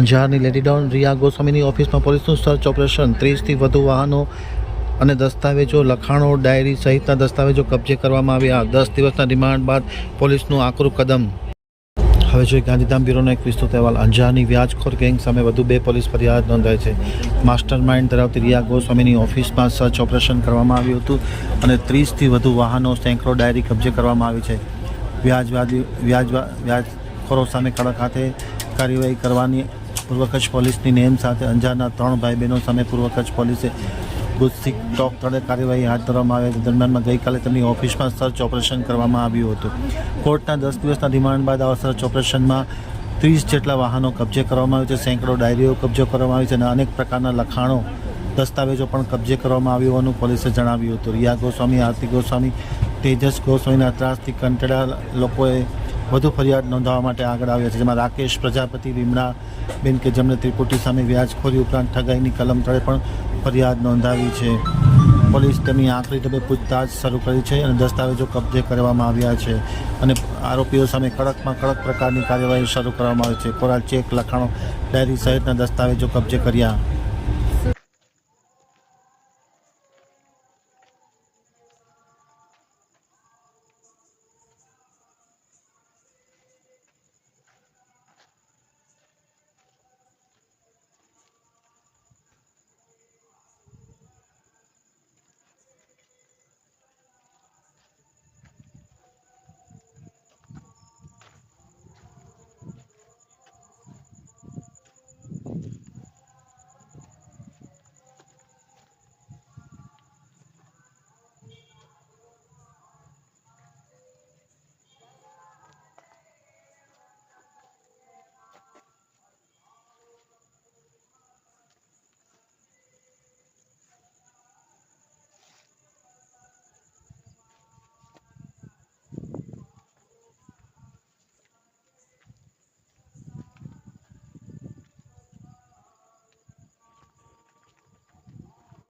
અંજારની લેડીડાઉન રિયા ગોસ્વામીની ઓફિસમાં પોલીસનું search operation ત્રીસથી વધુ વાહનો અને દસ્તાવેજો, લખાણો, ડાયરી સહિતના દસ્તાવેજો કબજે કરવામાં આવ્યા. દસ દિવસના રિમાન્ડ બાદ પોલીસનું આકરું કદમ. હવે જોઈએ ગાંધીધામ બ્યુરોનો એક વિસ્તૃત અહેવાલ. અંજારની વ્યાજખોર ગેંગ સામે વધુ બે પોલીસ ફરિયાદ નોંધાઈ છે. માસ્ટર માઇન્ડ ધરાવતી રિયા ગોસ્વામીની ઓફિસમાં સર્ચ ઓપરેશન કરવામાં આવ્યું હતું અને ત્રીસથી વધુ વાહનો, સેંકડો ડાયરી કબજે કરવામાં આવી છે. વ્યાજવાદી વ્યાજ વ્યાજખોરો સામે કડક હાથે કાર્યવાહી કરવાની પૂર્વ કચ્છ પોલીસની નેમ સાથે અંજારના ત્રણ ભાઈ બહેનો સામે પૂર્વ કચ્છ પોલીસે ગુસ્સી ટોક તળે કાર્યવાહી હાથ ધરવામાં આવી દરમિયાનમાં ગઈકાલે તેમની ઓફિસમાં સર્ચ ઓપરેશન કરવામાં આવ્યું હતું. કોર્ટના દસ દિવસના રિમાન્ડ બાદ આ સર્ચ ઓપરેશનમાં ત્રીસ જેટલા વાહનો કબજે કરવામાં આવ્યું છે. સેંકડો ડાયરીઓ કબજો કરવામાં આવી છે અને અનેક પ્રકારના લખાણો, દસ્તાવેજો પણ કબજે કરવામાં આવ્યું હોવાનું પોલીસે જણાવ્યું હતું. રિયા ગોસ્વામી, આરતી ગોસ્વામી, તેજસ ગોસ્વામીના ત્રાસથી કંટાળા લોકોએ વધુ ફરિયાદ નોંધાવવા માટે આગળ આવ્યા છે, જેમાં રાકેશ, પ્રજાપતિ, વિમળા બેન કે જેમણે ત્રિપુટી સામે વ્યાજખોરી ઉપરાંત ઠગાઈની કલમ તળે પણ ફરિયાદ નોંધાવી છે. પોલીસ તેમની આખરી ઢબે પૂછતાછ શરૂ કરી છે અને દસ્તાવેજો કબજે કરવામાં આવ્યા છે અને આરોપીઓ સામે કડકમાં કડક પ્રકારની કાર્યવાહી શરૂ કરવામાં આવી છે. કોરા ચેક, લખાણો, ડાયરી સહિતના દસ્તાવેજો કબજે કર્યા.